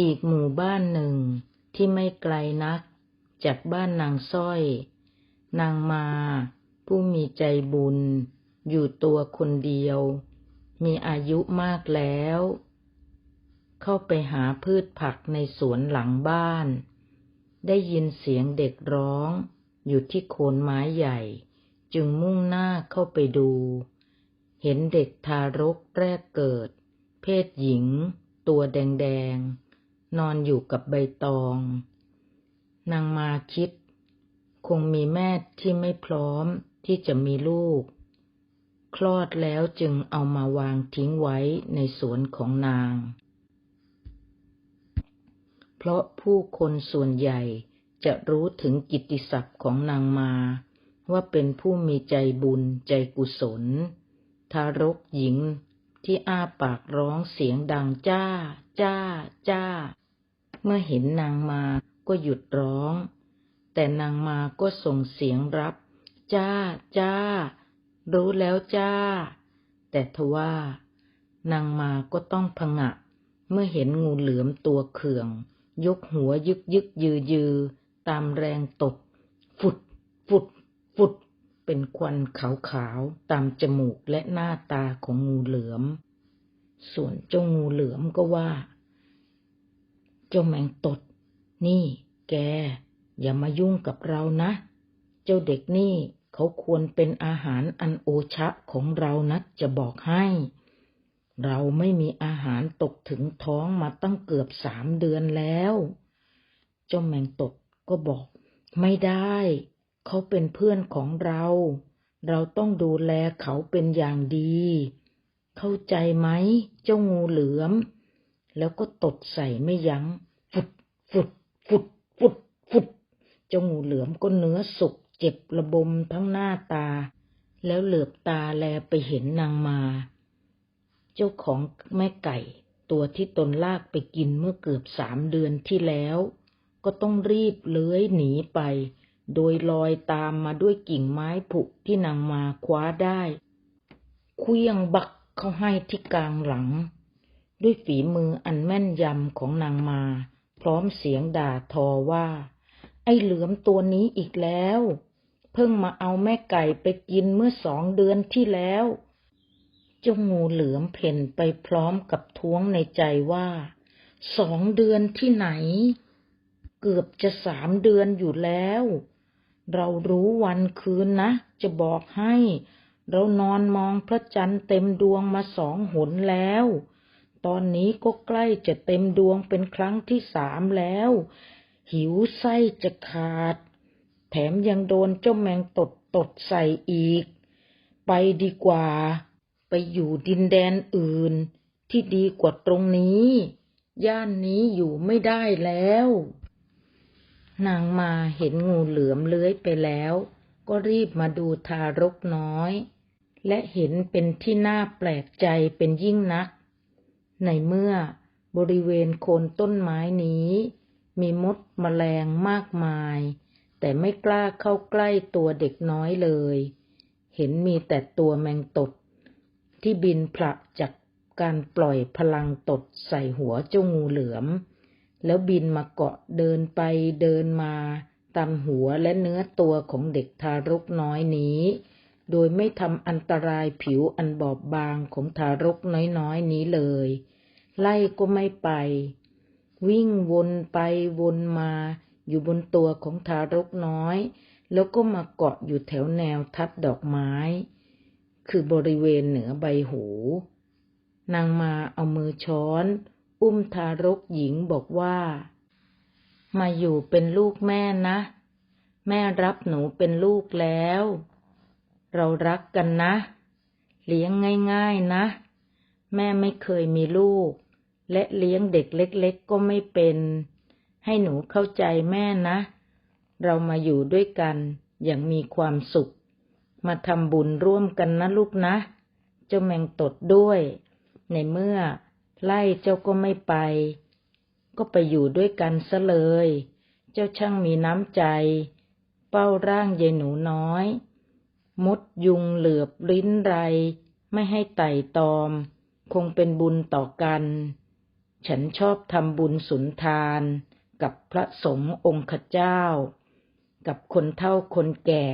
อีกหมู่บ้านหนึ่งที่ไม่ไกลนัก จากบ้านนางสร้อย นางมา ผู้มีใจบุญ อยู่ตัวคนเดียว มีอายุมากแล้ว เข้าไปหาพืชผักในสวนหลังบ้าน ได้ยินเสียงเด็กร้อง อยู่ที่โคนไม้ใหญ่ จึงมุ่งหน้าเข้าไปดู เห็นเด็กทารกแรกเกิด เพศหญิง ตัวแดง ๆ นอนอยู่กับใบตอง นางมาคิด คงมีแม่ที่ไม่พร้อมที่จะมีลูก คลอดแล้วจึงเอามาวางทิ้งไว้ในสวนของนาง เพราะผู้คนส่วนใหญ่จะรู้ถึงกิตติศัพท์ของนางมา ว่าเป็นผู้มีใจบุญใจกุศล ทารกหญิงที่อ้าปากร้องเสียงดังจ้า จ้า จ้า เมื่อเห็นนางมาก็หยุดร้อง แต่นางมาก็ส่งเสียงรับ จ้า จ้า รู้แล้วจ้า แต่ทว่านางมาก็ต้องผงะ เมื่อเห็นงูเหลือมตัวเขื่อง ยกหัวยึกยึกยือยือ ตามแรงตบ ฟุด ฟุด ฟุด เป็นควันขาวๆ ตามจมูกและหน้าตาของงูเหลือม ส่วนเจ้างูเหลือมก็ว่า จ้าแมงตด นี่แก อย่ามายุ่งกับเรานะ เจ้าเด็กนี่เขาควรเป็นอาหารอันโอชะของเรานะจะบอกให้ เราไม่มีอาหารตกถึงท้องมาตั้งเกือบสามเดือนแล้ว เจ้าแมงตดก็บอก ไม่ได้ เขาเป็นเพื่อนของเรา เราต้องดูแลเขาเป็นอย่างดี เข้าใจไหม เจ้างูเหลือม แล้วก็ตดใส่ไม่ยัง้ง ฟุดฟุดฟุดฟุดฟุดเจ้างูเหลือมก็เนื้อสุกเจ็บระบมทั้งหน้าตา แล้วเหลือบตาแลไปเห็นนางมา เจ้าของแม่ไก่ ตัวที่ตนลากไปกินเมื่อเกือบสามเดือนที่แล้ว ก็ต้องรีบเลื้อยหนีไป โดยลอยตามมาด้วยกิ่งไม้ผุที่นางมาคว้าได้ เคลี้ยงบักเข้าให้ที่กลางหลัง ด้วยฝีมืออันแม่นยำของนางมา พร้อมเสียงด่าทอว่า ไอ้เหลือมตัวนี้อีกแล้ว เพิ่งมาเอาแม่ไก่ไปกินเมื่อสองเดือนที่แล้วเจ้างูเหลือมเพ่นไปพร้อมกับท้วงในใจว่าสองเดือนที่ไหน เกือบจะสามเดือนอยู่แล้ว เรารู้วันคืนนะ จะบอกให้ เรานอนมองพระจันทร์เต็มดวงมาสองหนแล้ว ตอนนี้ก็ใกล้จะเต็มดวงเป็นครั้งที่สามแล้ว หิวไส้จะขาด แถมยังโดนเจ้าแมงตดตดใส่อีก ไปดีกว่า ไปอยู่ดินแดนอื่น ที่ดีกว่าตรงนี้ ย่านนี้อยู่ไม่ได้แล้ว นางมาเห็นงูเหลือมเลื้อยไปแล้ว ก็รีบมาดูทารกน้อย และเห็นเป็นที่น่าแปลกใจเป็นยิ่งนัก ในเมื่อบริเวณโคนต้นไม้นี้ มีมดแมลงมากมาย แต่ไม่กล้าเข้าใกล้ตัวเด็กน้อยเลย เห็นมีแต่ตัวแมงตด ที่บินผละจากการปล่อยพลังตดใส่หัวเจ้างูเหลือม แล้วบินมาเกาะเดินไปเดินมาตามหัวและเนื้อตัวของเด็กทารกน้อยนี้ โดยไม่ทำอันตรายผิวอันบอบบางของทารกน้อยๆนี้เลย ไล่ก็ไม่ไป วิ่งวนไปวนมาอยู่บนตัวของทารกน้อย แล้วก็มาเกาะอยู่แถวแนวทัดดอกไม้ คือบริเวณเหนือใบหู นางมาเอามือช้อน อุ้มทารกหญิงบอกว่า มาอยู่เป็นลูกแม่นะ แม่รับหนูเป็นลูกแล้ว เรารักกันนะ เลี้ยงง่ายๆนะ แม่ไม่เคยมีลูก และเลี้ยงเด็กเล็กๆก็ไม่เป็น ให้หนูเข้าใจแม่นะ เรามาอยู่ด้วยกันอย่างมีความสุข มาทำบุญร่วมกันนะลูกนะ เจ้าแมงตดด้วย ในเมื่อไล่เจ้าก็ไม่ไป ก็ไปอยู่ด้วยกันซะเลย เจ้าช่างมีน้ำใจ เป้าร่างยายหนูน้อย มดยุงเหลือบลิ้นไร ไม่ให้ไต่ตอม คงเป็นบุญต่อกัน ฉันชอบทำบุญสุนทาน กับพระสงฆ์องค์เจ้า กับคนเฒ่าคนแก่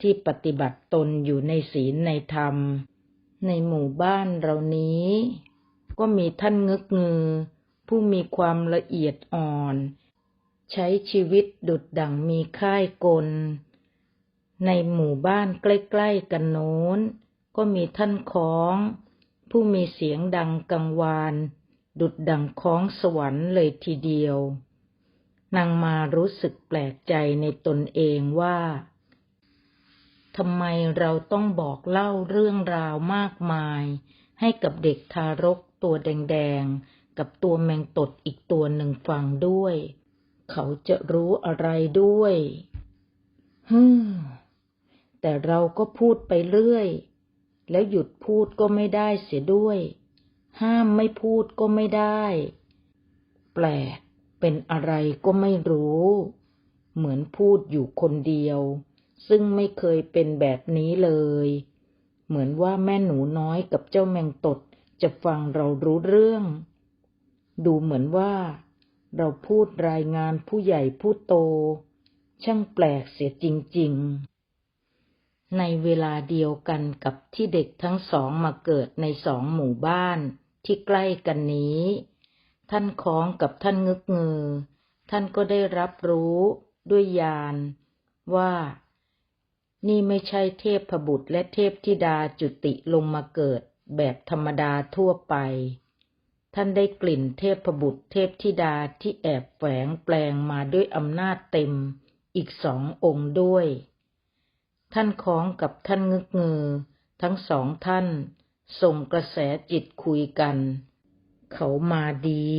ที่ปฏิบัติตนอยู่ในศีลในธรรม ในหมู่บ้านเรานี้ ก็มีท่านงึกงือ ผู้มีความละเอียดอ่อน ใช้ชีวิตดุดดั่งมีค่ายกล ในหมู่บ้านใกล้ๆกันโน้น ก็มีท่านค้อง ผู้มีเสียงดังกังวาน ดุดดังค้องสวรรค์เลยทีเดียวนางมารู้สึกแปลกใจในตนเองว่าทำไมเราต้องบอกเล่าเรื่องราวมากมาย ให้กับเด็กทารกตัวแดงๆ กับตัวแมงตดอีกตัวหนึ่งฟังด้วย เขาจะรู้อะไรด้วยฮึ่ม แต่เราก็พูดไปเรื่อย แล้วหยุดพูดก็ไม่ได้เสียด้วย ห้ามไม่พูดก็ไม่ได้ แปลก เป็นอะไรก็ไม่รู้ เหมือนพูดอยู่คนเดียว ซึ่งไม่เคยเป็นแบบนี้เลย เหมือนว่าแม่หนูน้อยกับเจ้าแมงตดจะฟังเรารู้เรื่อง ดูเหมือนว่า เราพูดรายงานผู้ใหญ่ผู้โต ช่างแปลกเสียจริง ๆ ในเวลาเดียวกันกับที่เด็กทั้งสองมาเกิดในสองหมู่บ้านที่ใกล้กันนี้ ท่านคล้องกับท่านงึกงือ ท่านก็ได้รับรู้ด้วยญาณว่า นี่ไม่ใช่เทพพบุตรและเทพธิดาจุติลงมาเกิดแบบธรรมดาทั่วไป ท่านได้กลิ่นเทพพบุตรเทพธิดาที่แอบแฝงแปลงมาด้วยอำนาจเต็มอีกสององค์ด้วย ท่านคล้องกับท่านงึกงือ ทั้งสองท่าน ส่งกระแสจิตคุยกัน เขามาดี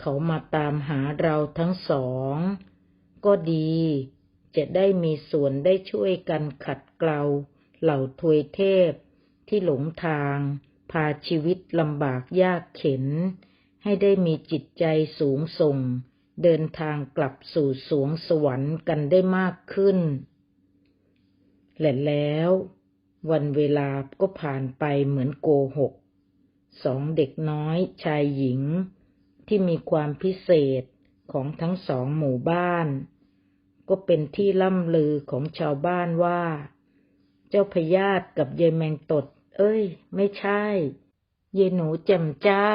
เขามาตามหาเราทั้งสอง ก็ดี จะได้มีส่วนได้ช่วยกันขัดเกลา เหล่าทวยเทพ ที่หลงทาง พาชีวิตลำบากยากเข็น ให้ได้มีจิตใจสูงส่ง เดินทางกลับสู่สวงสวรรค์กันได้มากขึ้น และแล้ว วันเวลาก็ผ่านไปเหมือนโกหก สองเด็กน้อยชายหญิง ที่มีความพิเศษของทั้งสองหมู่บ้าน ก็เป็นที่ล่ำลือของชาวบ้านว่า เจ้าพญาตกับยายแมงตด เอ้ย ไม่ใช่ยายหนูแจ่มจ้า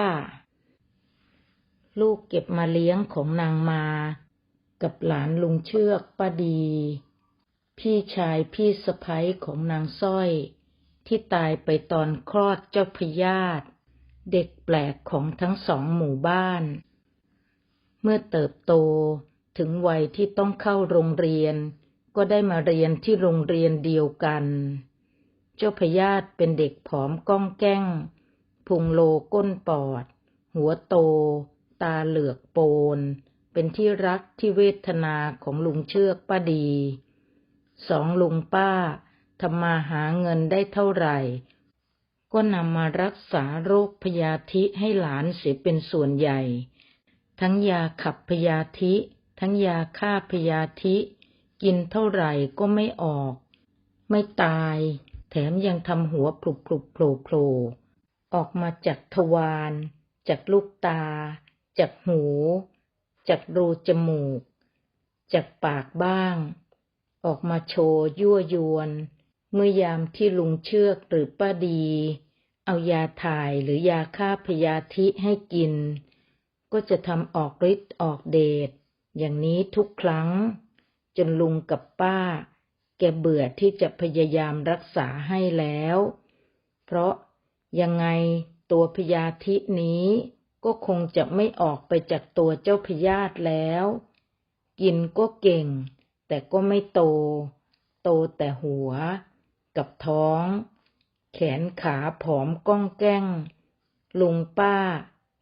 ลูกเก็บมาเลี้ยงของนางมา กับหลานลุงเชือกป้าดี พี่ชายพี่สะพ้ยของนางสร้อย ที่ตายไปตอนคลอดเจ้าพญาตเด็กแปลกของทั้งสองหมู่บ้าน เมื่อเติบโตถึงวัยที่ต้องเข้าโรงเรียน ก็ได้มาเรียนที่โรงเรียนเดียวกัน เจ้าพญาตเป็นเด็กผอมก้องแก้ง พุงโลก้นปอด หัวโต ตาเหลือกโปน เป็นที่รักที่เวทนาของลุงเชือกป้าดี สองลุงป้าทำมาหาเงินได้เท่าไหร่ ก็นำมารักษาโรคพยาธิให้หลานเสียเป็นส่วนใหญ่ ทั้งยาขับพยาธิ ทั้งยาฆ่าพยาธิ กินเท่าไหร่ก็ไม่ออก ไม่ตาย แถมยังทำหัวปลุกปลุกโผล่โผล่ออกมาจากทวารจากลูกตา จากหู จากรูจมูก จากปากบ้าง ออกมาโชว์ยั่วยวน เมื่อยามที่ลุงเชือกหรือป้าดี เอายาถ่ายหรือยาฆ่าพยาธิให้กิน ก็จะทำออกฤทธิ์ออกเดชอย่างนี้ทุกครั้ง จนลุงกับป้า แกเบื่อที่จะพยายามรักษาให้แล้ว เพราะยังไงตัวพยาธินี้ก็คงจะไม่ออกไปจากตัวเจ้าพยาธิแล้ว กินก็เก่ง แต่ก็ไม่โต โตแต่หัว กับท้อง แขนขาผอมก้องแก้ง ลุงป้า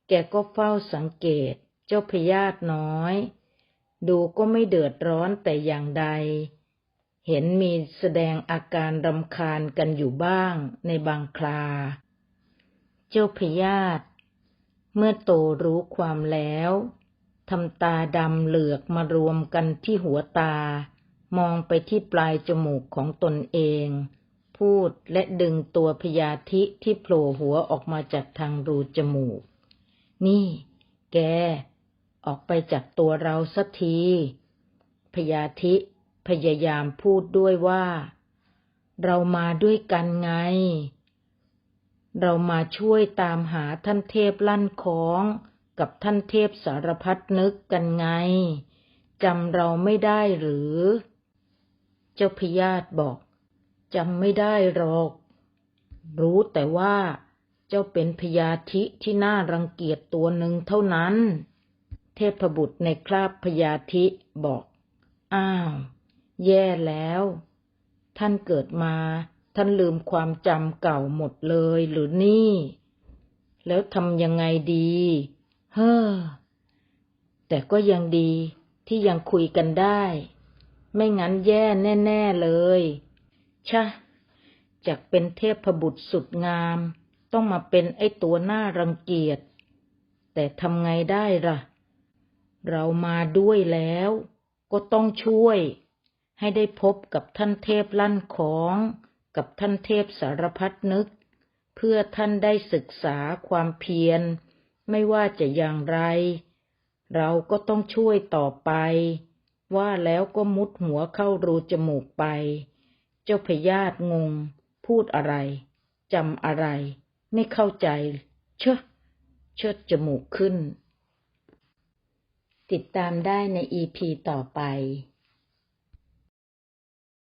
แกก็เฝ้าสังเกตเจ้าพยาธิน้อย ดูก็ไม่เดือดร้อนแต่อย่างใด เห็นมีแสดงอาการรำคาญกันอยู่บ้างในบางครา เจ้าพยาธิเมื่อโตรู้ความแล้ว ทำตาดำเหลือกมารวมกันที่หัวตา มองไปที่ปลายจมูกของตนเอง พูดและดึงตัวพยาธิที่โผล่หัวออกมาจากทางรูจมูก นี่ แก ออกไปจากตัวเราสักทีพยาธิพยายามพูดด้วยว่า เรามาด้วยกันไง เรามาช่วยตามหาท่านเทพลั่นของ กับท่านเทพสารพัดนึกกันไงจำเราไม่ได้หรือ เจ้าพยาธิบอกจำไม่ได้หรอก รู้แต่ว่าเจ้าเป็นพยาธิที่น่ารังเกียจตัวหนึ่งเท่านั้น เทพบุตรในคราบพยาธิบอก อ้าว แย่แล้ว ท่านเกิดมาท่านลืมความจำเก่าหมดเลยหรือนี่ แล้วทำยังไงดี เฮ้อ แต่ก็ยังดีที่ยังคุยกันได้ ไม่งั้นแย่แน่ ๆเลย ชะ จากเป็นเทพบุตรสุดงาม ต้องมาเป็นไอ้ตัวหน้ารังเกียจ แต่ทำไงได้ล่ะ เรามาด้วยแล้ว ก็ต้องช่วย ให้ได้พบกับท่านเทพลั่นของกับท่านเทพสารพัดนึก เพื่อท่านได้ศึกษาความเพียร ไม่ว่าจะอย่างไร เราก็ต้องช่วยต่อไป ว่าแล้วก็มุดหัวเข้ารูจมูกไป เจ้าพยาธิงง พูดอะไรจำอะไร ไม่เข้าใจ เชอะเชิดจมูกขึ้น ติดตามได้ในอีพีต่อไป